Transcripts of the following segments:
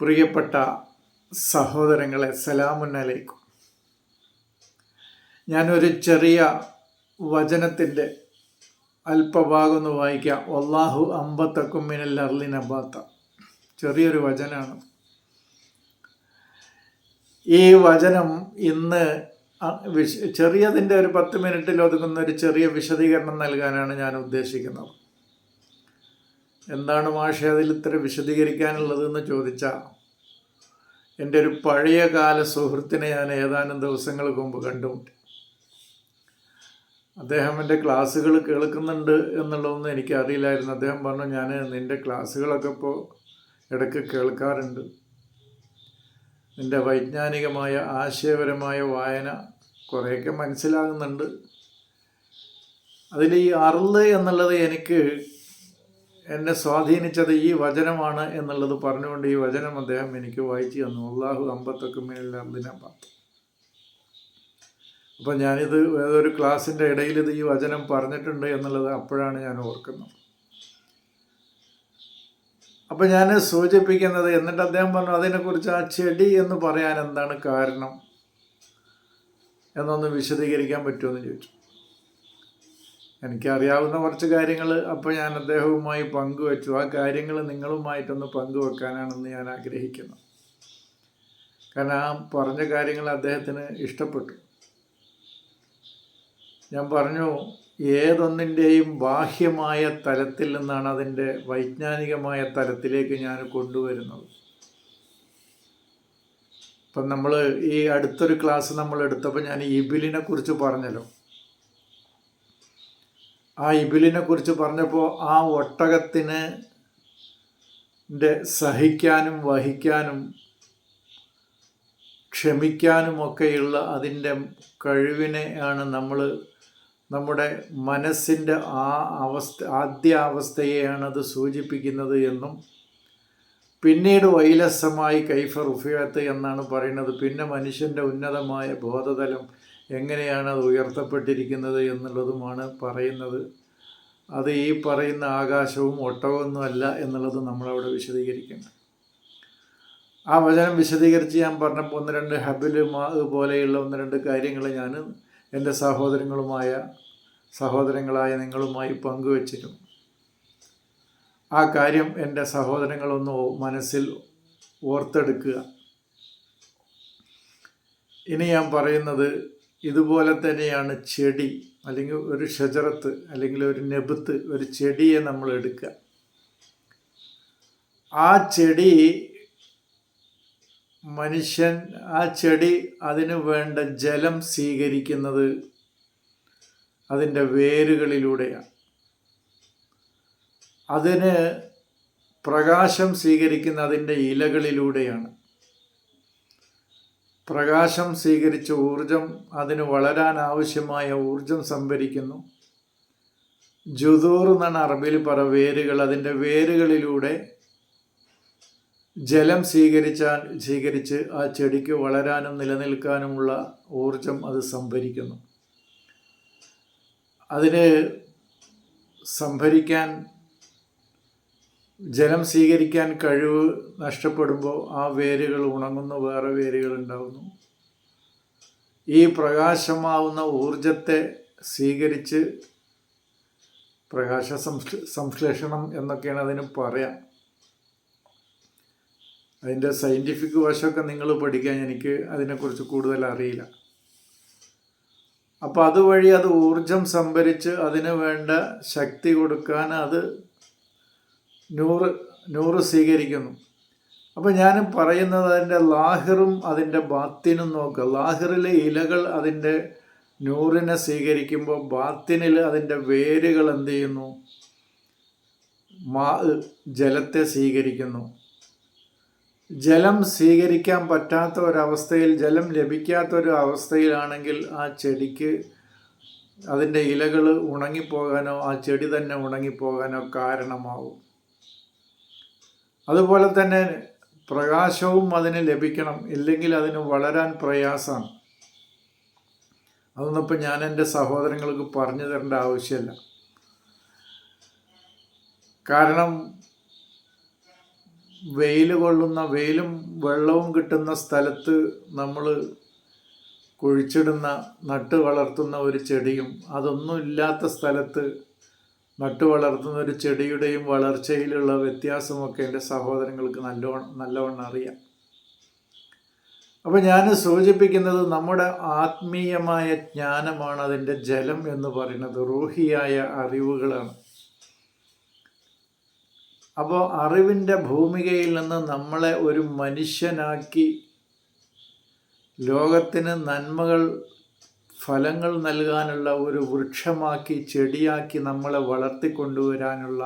പ്രിയപ്പെട്ട സഹോദരങ്ങളെ സലാമുന്നലേക്കും ഞാനൊരു ചെറിയ വചനത്തിന്റെ അല്പഭാഗം ഒന്ന് വായിക്കാം. ഒല്ലാഹു അമ്പത്തക്കും മിനൽ അർലിനബാത്ത ചെറിയൊരു വചനമാണ്. ഈ വചനം ഇന്ന് ചെറിയതിന്റെ ഒരു പത്ത് മിനിറ്റിൽ ഒതുങ്ങുന്ന ഒരു ചെറിയ വിശദീകരണം നൽകാനാണ് ഞാൻ ഉദ്ദേശിക്കുന്നത്. എന്താണ് മാഷ അതിൽ ഇത്ര വിശദീകരിക്കാനുള്ളതെന്ന് ചോദിച്ചാൽ എന്റെ ഒരു പഴയ കാല സുഹൃത്തിനെ ഞാൻ ഏതാനും ദിവസങ്ങൾക്ക് മുമ്പ് കണ്ടുമുട്ടി. അദ്ദേഹം എന്റെ ക്ലാസ്സുകൾ കേൾക്കുന്നുണ്ട് എന്നുള്ളതൊന്നും എനിക്ക് അറിയില്ലായിരുന്നു അദ്ദേഹം പറഞ്ഞു ഞാൻ നിന്റെ ക്ലാസ്സുകളൊക്കെ ഇപ്പോൾ ഇടയ്ക്ക് കേൾക്കാറുണ്ട്. നിന്റെ വൈജ്ഞാനികമായ ആശയപരമായ വായന കുറേയൊക്കെ മനസ്സിലാകുന്നുണ്ട്. അതിൽ ഈ അറുൾ എന്നുള്ളത് എനിക്ക് എന്നെ സ്വാധീനിച്ചത് ഈ വചനമാണ് എന്നുള്ളത് പറഞ്ഞുകൊണ്ട് ഈ വചനം അദ്ദേഹം എനിക്ക് വായിച്ചു തന്നു. അള്ളാഹു അമ്പത്തൊക്കെ മേലിനെ പാത്തു അപ്പം ഞാനിത് ഏതൊരു ക്ലാസ്സിന്റെ ഇടയിൽ ഇത് ഈ വചനം പറഞ്ഞിട്ടുണ്ട് എന്നുള്ളത് അപ്പോഴാണ് ഞാൻ ഓർക്കുന്നത്. അപ്പം ഞാൻ സൂചിപ്പിക്കുന്നത് എന്നിട്ട് അദ്ദേഹം പറഞ്ഞു അതിനെക്കുറിച്ച് ആ ചെടി എന്ന് പറയാൻ എന്താണ് കാരണം? എന്നൊന്ന് വിശദീകരിക്കാൻ പറ്റുമെന്ന് ചോദിച്ചു. എനിക്കറിയാവുന്ന കുറച്ച് കാര്യങ്ങൾ അപ്പോൾ ഞാൻ അദ്ദേഹവുമായി പങ്കുവച്ചു. ആ കാര്യങ്ങൾ നിങ്ങളുമായിട്ടൊന്ന് പങ്കുവെക്കാനാണെന്ന് ഞാൻ ആഗ്രഹിക്കുന്നു. കാരണം ആ പറഞ്ഞ കാര്യങ്ങൾ അദ്ദേഹത്തിന് ഇഷ്ടപ്പെട്ടു. ഞാൻ പറഞ്ഞു ഏതൊന്നിന്റെയും ബാഹ്യമായ തലത്തിൽ നിന്നാണ് അതിന്റെ വൈജ്ഞാനികമായ തലത്തിലേക്ക് ഞാൻ കൊണ്ടുവരുന്നത്. ഇപ്പം നമ്മൾ ഈ അടുത്തൊരു ക്ലാസ് നമ്മൾ എടുത്തപ്പോൾ ഞാൻ ഇബിലിനെ കുറിച്ച് പറഞ്ഞല്ലോ. ആ ഇബിലിനെ കുറിച്ച് പറഞ്ഞപ്പോൾ ആ ഒട്ടകത്തിന് സഹിക്കാനും വഹിക്കാനും ക്ഷമിക്കാനും ഒക്കെയുള്ള അതിന്റെ കഴിവിനെ ആണ് നമ്മൾ നമ്മുടെ മനസ്സിന്റെ ആ അവസ്ഥ ആദ്യ അവസ്ഥയെയാണ് അത് സൂചിപ്പിക്കുന്നത് എന്നും പിന്നീട് വൈലസമായി കൈഫ റുഫിയത്ത് എന്നാണ് പറയുന്നത്. പിന്നെ മനുഷ്യന്റെ ഉന്നതമായ ബോധതലം എങ്ങനെയാണ് അത് ഉയർത്തപ്പെട്ടിരിക്കുന്നത് എന്നുള്ളതുമാണ് പറയുന്നത്. അത് ഈ പറയുന്ന ആകാശവും ഒട്ടകമൊന്നുമല്ല എന്നുള്ളത് നമ്മളവിടെ വിശദീകരിക്കണം ആ വചനം വിശദീകരിച്ച് ഞാൻ പറഞ്ഞപ്പോൾ ഒന്ന് രണ്ട് ഹബിൽ മാ പോലെയുള്ള ഒന്ന് രണ്ട് കാര്യങ്ങൾ ഞാൻ എന്റെ സഹോദരങ്ങളുമായ സഹോദരങ്ങളായ നിങ്ങളുമായി പങ്കുവച്ചിരുന്നു. ആ കാര്യം എന്റെ സഹോദരങ്ങളൊന്ന് മനസ്സിൽ ഓർത്തെടുക്കുക. ഇനി ഞാൻ പറയുന്നത് ഇതുപോലെ തന്നെയാണ് ചെടി അല്ലെങ്കിൽ ഒരു ഷജറത്ത് അല്ലെങ്കിൽ ഒരു നെബുത്ത് ഒരു ചെടിയെ നമ്മൾ എടുക്കുക. ആ ചെടി മനുഷ്യൻ ആ ചെടി അതിന് വേണ്ട ജലം സ്വീകരിക്കുന്നത് അതിന്റെ വേരുകളിലൂടെയാണ്. അതിന് പ്രകാശം സ്വീകരിക്കുന്ന അതിന്റെ ഇലകളിലൂടെയാണ്. പ്രകാശം സ്വീകരിച്ച ഊർജം അതിന് വളരാൻ ആവശ്യമായ ഊർജം സംഭരിക്കുന്നു. ജുദൂർ എന്നാണ് അറബിയിൽ പറ വേരുകൾ. അതിന്റെ വേരുകളിലൂടെ ജലം സ്വീകരിച്ചാൽ സ്വീകരിച്ച് ആ ചെടിക്ക് വളരാനും നിലനിൽക്കാനുമുള്ള ഊർജം അത് സംഭരിക്കുന്നു. അതിന് സംഭരിക്കാൻ ജലം സ്വീകരിക്കാൻ കഴിവ് നഷ്ടപ്പെടുമ്പോൾ ആ വേരുകൾ ഉണങ്ങുന്ന വേറെ വേരുകൾ ഉണ്ടാകുന്നു ഈ പ്രകാശമാവുന്ന ഊർജത്തെ സ്വീകരിച്ച് പ്രകാശ സംശ്ലേഷണം എന്നൊക്കെയാണ് അതിന് പറയാം. അതിന്റെ സയന്റിഫിക് വശമൊക്കെ നിങ്ങൾ പഠിക്കാൻ എനിക്ക് അതിനെക്കുറിച്ച് കൂടുതൽ അറിയില്ല. അപ്പോൾ അതുവഴി അത് ഊർജം സംഭരിച്ച് അതിന് വേണ്ട ശക്തി കൊടുക്കാൻ അത് നൂറ് നൂറ് സ്വീകരിക്കുന്നു. അപ്പോൾ ഞാൻ പറയുന്നത് അതിന്റെ ലാഹിറും അതിന്റെ ബാത്തിനും നോക്കുക ലാഹിറിലെ ഇലകൾ അതിന്റെ നൂറിനെ സ്വീകരിക്കുമ്പോൾ ബാത്തിനിൽ അതിന്റെ വേരുകൾ എന്ത് ചെയ്യുന്നു? മാ ജലത്തെ സ്വീകരിക്കുന്നു. ജലം സ്വീകരിക്കാൻ പറ്റാത്ത ഒരവസ്ഥയിൽ ജലം ലഭിക്കാത്ത ഒരു അവസ്ഥയിലാണെങ്കിൽ ആ ചെടിക്ക് അതിന്റെ ഇലകൾ ഉണങ്ങിപ്പോകാനോ ആ ചെടി തന്നെ ഉണങ്ങിപ്പോകാനോ കാരണമാവും. അതുപോലെ തന്നെ പ്രകാശവും അതിന് ലഭിക്കണം ഇല്ലെങ്കിൽ അതിന് വളരാൻ പ്രയാസമാണ്. അതൊന്നിപ്പോൾ ഞാൻ എന്റെ സഹോദരങ്ങൾക്ക് പറഞ്ഞു തരേണ്ട ആവശ്യമില്ല. കാരണം വെയിൽ കൊള്ളുന്ന വെയിലും വെള്ളവും കിട്ടുന്ന സ്ഥലത്ത് നമ്മൾ കുഴിച്ചിടുന്ന നട്ട് വളർത്തുന്ന ഒരു ചെടിയും അതൊന്നും ഇല്ലാത്ത സ്ഥലത്ത് നട്ടു വളർത്തുന്ന ഒരു ചെടിയുടെയും വളർച്ചയിലുള്ള വ്യത്യാസമൊക്കെ എന്റെ സഹോദരങ്ങൾക്ക് നല്ലോണം നല്ലവണ്ണം അറിയാം. അപ്പോൾ ഞാൻ സൂചിപ്പിക്കുന്നത് നമ്മുടെ ആത്മീയമായ ജ്ഞാനമാണ് അതിന്റെ ജലം എന്ന് പറയുന്നത്. റൂഹിയായ അറിവുകളാണ്. അപ്പോൾ അറിവിന്റെ ഭൂമികയിൽ നിന്ന് നമ്മളെ ഒരു മനുഷ്യനാക്കി ലോകത്തിന് നന്മകൾ ഫലങ്ങൾ നൽകാനുള്ള ഒരു വൃക്ഷമാക്കി ചെടിയാക്കി നമ്മളെ വളർത്തിക്കൊണ്ടുവരാനുള്ള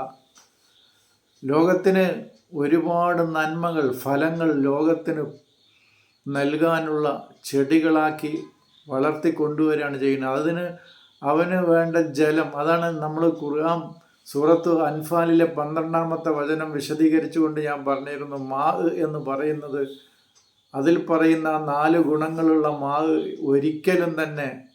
ലോകത്തിന് ഒരുപാട് നന്മകൾ ഫലങ്ങൾ ലോകത്തിന് നൽകാനുള്ള ചെടികളാക്കി വളർത്തിക്കൊണ്ടുവരികയാണ് ചെയ്യുന്നത്. അതിന് അവന് വേണ്ട ജലം അതാണ് നമ്മൾ ഖുർആൻ സൂറത്ത് അൻഫാലിലെ പന്ത്രണ്ടാമത്തെ വചനം വിശദീകരിച്ചുകൊണ്ട് ഞാൻ പറഞ്ഞിരുന്നു. മാ എന്ന് പറയുന്നത് അതിൽ പറയുന്ന നാല് ഗുണങ്ങളുള്ള മാവ് ഒരിക്കലും തന്നെ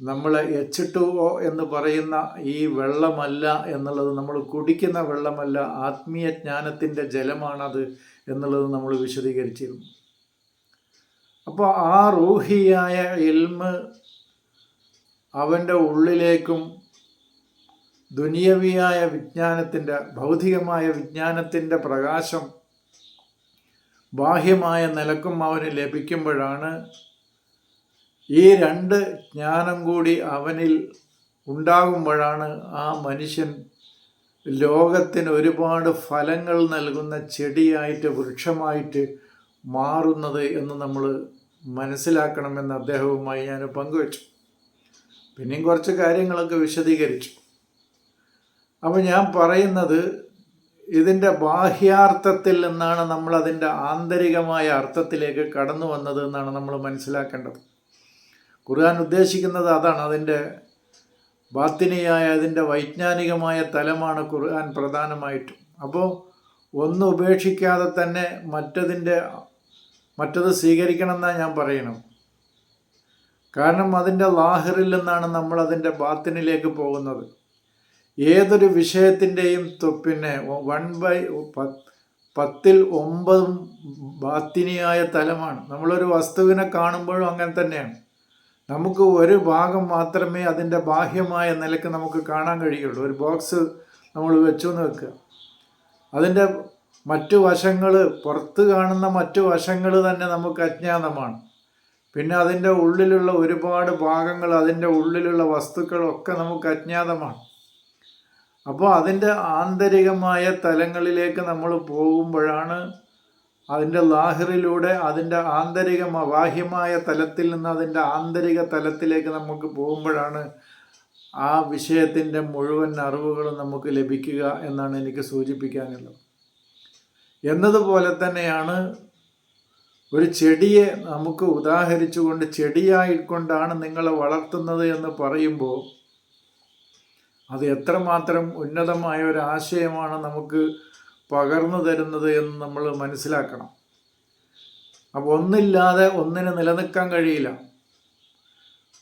നമ്മൾ എച്ച് ടു ഒ എന്ന് പറയുന്ന ഈ വെള്ളമല്ല എന്നുള്ളത് നമ്മൾ കുടിക്കുന്ന വെള്ളമല്ല ആത്മീയ ജ്ഞാനത്തിന്റെ ജലമാണത് എന്നുള്ളത് നമ്മൾ വിശദീകരിച്ചിരുന്നു. അപ്പോൾ ആ റൂഹിയായ ഇൽമ് അവന്റെ ഉള്ളിലേക്കും ദുനിയവിയായ വിജ്ഞാനത്തിന്റെ ഭൗതികമായ വിജ്ഞാനത്തിന്റെ പ്രകാശം ബാഹ്യമായ നിലക്കും അവന് ലഭിക്കുമ്പോഴാണ് ഈ രണ്ട് ജ്ഞാനം കൂടി അവനിൽ ഉണ്ടാകുമ്പോഴാണ് ആ മനുഷ്യൻ ലോകത്തിന് ഒരുപാട് ഫലങ്ങൾ നൽകുന്ന ചെടിയായിട്ട് വൃക്ഷമായിട്ട് മാറുന്നത് എന്ന് നമ്മൾ മനസ്സിലാക്കണമെന്ന് അദ്ദേഹവുമായി ഞാൻ പങ്കുവച്ചു. പിന്നെയും കുറച്ച് കാര്യങ്ങളൊക്കെ വിശദീകരിച്ചു. അപ്പോൾ ഞാൻ പറയുന്നത് ഇതിന്റെ ബാഹ്യാർത്ഥത്തിൽ നിന്നാണ് നമ്മൾ അതിന്റെ ആന്തരികമായ അർത്ഥത്തിലേക്ക് കടന്നു വന്നത് എന്നാണ് നമ്മൾ മനസ്സിലാക്കേണ്ടത്. ഖുർആൻ ഉദ്ദേശിക്കുന്നത് അതാണ്. അതിന്റെ ബാത്തിനിയായ അതിന്റെ വൈജ്ഞാനികമായ തലമാണ് ഖുർആൻ പ്രധാനമായിട്ടും. അപ്പോൾ ഒന്ന് ഉപേക്ഷിക്കാതെ തന്നെ മറ്റതിന്റെ മറ്റത് സ്വീകരിക്കണം എന്നാണ് ഞാൻ പറയണം. കാരണം അതിന്റെ ലാഹിറിൽ നിന്നാണ് നമ്മൾ അതിന്റെ ബാത്തിനിലേക്ക് പോകുന്നത്. ഏതൊരു വിഷയത്തിന്റെയും പിന്നെ വൺ ബൈ പത്തിൽ ഒമ്പതും ബാത്തിനിയായ തലമാണ്. നമ്മളൊരു വസ്തുവിനെ കാണുമ്പോഴും അങ്ങനെ തന്നെയാണ്. നമുക്ക് ഒരു ഭാഗം മാത്രമേ അതിന്റെ ബാഹ്യമായ നിലയ്ക്ക് നമുക്ക് കാണാൻ കഴിയുള്ളൂ. ഒരു ബോക്സ് നമ്മൾ വെച്ചു എന്ന് വെക്കുക. അതിന്റെ മറ്റു വശങ്ങൾ പുറത്ത് കാണുന്ന മറ്റു വശങ്ങൾ തന്നെ നമുക്ക് അജ്ഞാതമാണ്. പിന്നെ അതിന്റെ ഉള്ളിലുള്ള ഒരുപാട് ഭാഗങ്ങൾ അതിന്റെ ഉള്ളിലുള്ള വസ്തുക്കളൊക്കെ നമുക്ക് അജ്ഞാതമാണ്. അപ്പോൾ അതിന്റെ ആന്തരികമായ തലങ്ങളിലേക്ക് നമ്മൾ പോകുമ്പോഴാണ് അതിന്റെ ലാഹിറിലൂടെ അതിന്റെ ആന്തരിക ബാഹ്യമായ തലത്തിൽ നിന്ന് അതിന്റെ ആന്തരിക തലത്തിലേക്ക് നമുക്ക് പോകുമ്പോഴാണ് ആ വിഷയത്തിന്റെ മുഴുവൻ അറിവുകളും നമുക്ക് ലഭിക്കുക എന്നാണ് എനിക്ക് സൂചിപ്പിക്കാനുള്ളത്. എന്നതുപോലെ തന്നെയാണ് ഒരു ചെടിയെ നമുക്ക് ഉദാഹരിച്ചുകൊണ്ട് ചെടിയായിക്കൊണ്ടാണ് നിങ്ങളെ വളർത്തുന്നത് എന്ന് പറയുമ്പോൾ അത് എത്രമാത്രം ഉന്നതമായ ഒരു ആശയമാണ് നമുക്ക് പകർന്നു തരുന്നത് എന്ന് നമ്മൾ മനസ്സിലാക്കണം. അപ്പോൾ ഒന്നില്ലാതെ ഒന്നിന് നിലനിൽക്കാൻ കഴിയില്ല.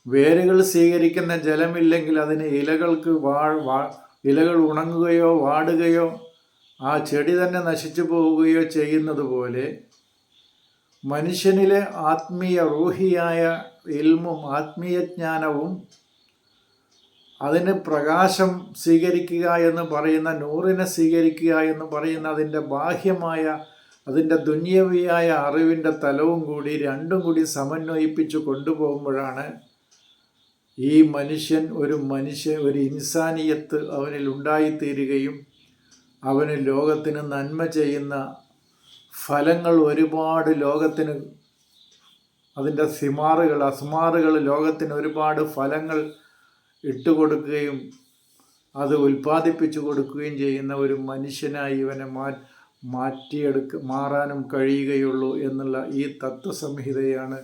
വേരുകൾ സ്വീകരിക്കുന്ന ജലമില്ലെങ്കിൽ അതിന് ഇലകൾക്ക് വാ ഇലകൾ ഉണങ്ങുകയോ വാടുകയോ ആ ചെടി തന്നെ നശിച്ചു പോവുകയോ ചെയ്യുന്നത് പോലെ മനുഷ്യനിലെ ആത്മീയ റൂഹിയായ ഇൽമും ആത്മീയ ജ്ഞാനവും അതിന് പ്രകാശം സ്വീകരിക്കുക എന്ന് പറയുന്ന നൂറിനെ സ്വീകരിക്കുക എന്ന് പറയുന്ന അതിന്റെ ബാഹ്യമായ അതിന്റെ ദുന്യവിയായ അറിവിന്റെ തലവും കൂടി രണ്ടും കൂടി സമന്വയിപ്പിച്ച് കൊണ്ടുപോകുമ്പോഴാണ് ഈ മനുഷ്യൻ ഒരു മനുഷ്യ ഒരു ഇൻസാനിയത്ത് അവനിൽ ഉണ്ടായിത്തീരുകയും അവന് ലോകത്തിന് നന്മ ചെയ്യുന്ന ഫലങ്ങൾ ഒരുപാട് ലോകത്തിന് അതിന്റെ സിമാറുകൾ അസ്മാറുകൾ ലോകത്തിന് ഒരുപാട് ഫലങ്ങൾ ഇട്ടുകൊടുക്കുകയും അത് ഉൽപ്പാദിപ്പിച്ചു കൊടുക്കുകയും ചെയ്യുന്ന ഒരു മനുഷ്യനായി ഇവനെ മാ മാറ്റിയെടുക്ക മാറാനും കഴിയുകയുള്ളൂ എന്നുള്ള ഈ തത്വസംഹിതയാണ്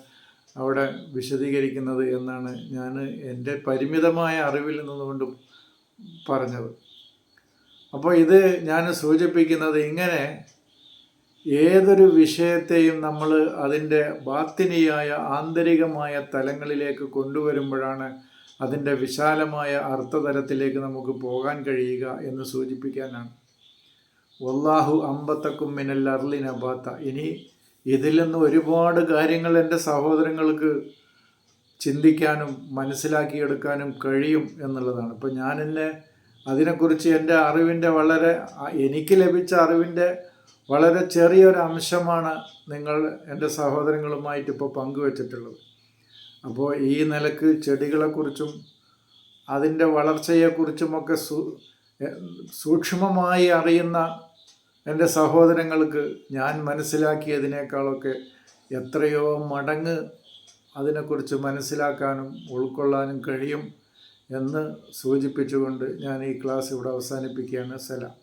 അവിടെ വിശദീകരിക്കുന്നത് എന്നാണ് ഞാൻ എന്റെ പരിമിതമായ അറിവിൽ നിന്നുകൊണ്ട് പറഞ്ഞത്. അപ്പോൾ ഇത് ഞാൻ സൂചിപ്പിക്കുന്നത് ഇങ്ങനെ ഏതൊരു വിഷയത്തെയും നമ്മൾ അതിന്റെ ബാത്തിനിയായ ആന്തരികമായ തലങ്ങളിലേക്ക് കൊണ്ടുവരുമ്പോഴാണ് അതിന്റെ വിശാലമായ അർത്ഥതലത്തിലേക്ക് നമുക്ക് പോകാൻ കഴിയുക എന്ന് സൂചിപ്പിക്കാനാണ്. വല്ലാഹു അമ്പത്തക്കും മിനൽ അർലി നബാത്ത. ഇനി ഇതിൽ നിന്ന് ഒരുപാട് കാര്യങ്ങൾ എന്റെ സഹോദരങ്ങൾക്ക് ചിന്തിക്കാനും മനസ്സിലാക്കിയെടുക്കാനും കഴിയും എന്നുള്ളതാണ്. ഇപ്പം ഞാൻ എന്നെ അതിനെക്കുറിച്ച് എന്റെ അറിവിന്റെ വളരെ എനിക്ക് ലഭിച്ച അറിവിന്റെ വളരെ ചെറിയൊരു അംശമാണ് നിങ്ങൾ എന്റെ സഹോദരങ്ങളുമായിട്ട് ഇപ്പോൾ പങ്കുവച്ചിട്ടുള്ളത്. അപ്പോൾ ഈ നിലയ്ക്ക് ചെടികളെക്കുറിച്ചും അതിന്റെ വളർച്ചയെക്കുറിച്ചുമൊക്കെ സൂക്ഷ്മമായി അറിയുന്ന എന്റെ സഹോദരങ്ങൾക്ക് ഞാൻ മനസ്സിലാക്കിയതിനേക്കാളൊക്കെ എത്രയോ മടങ്ങ് അതിനെക്കുറിച്ച് മനസ്സിലാക്കാനും ഉൾക്കൊള്ളാനും കഴിയും എന്ന് സൂചിപ്പിച്ചുകൊണ്ട് ഞാൻ ഈ ക്ലാസ് ഇവിടെ അവസാനിപ്പിക്കുകയാണ്. സലാം.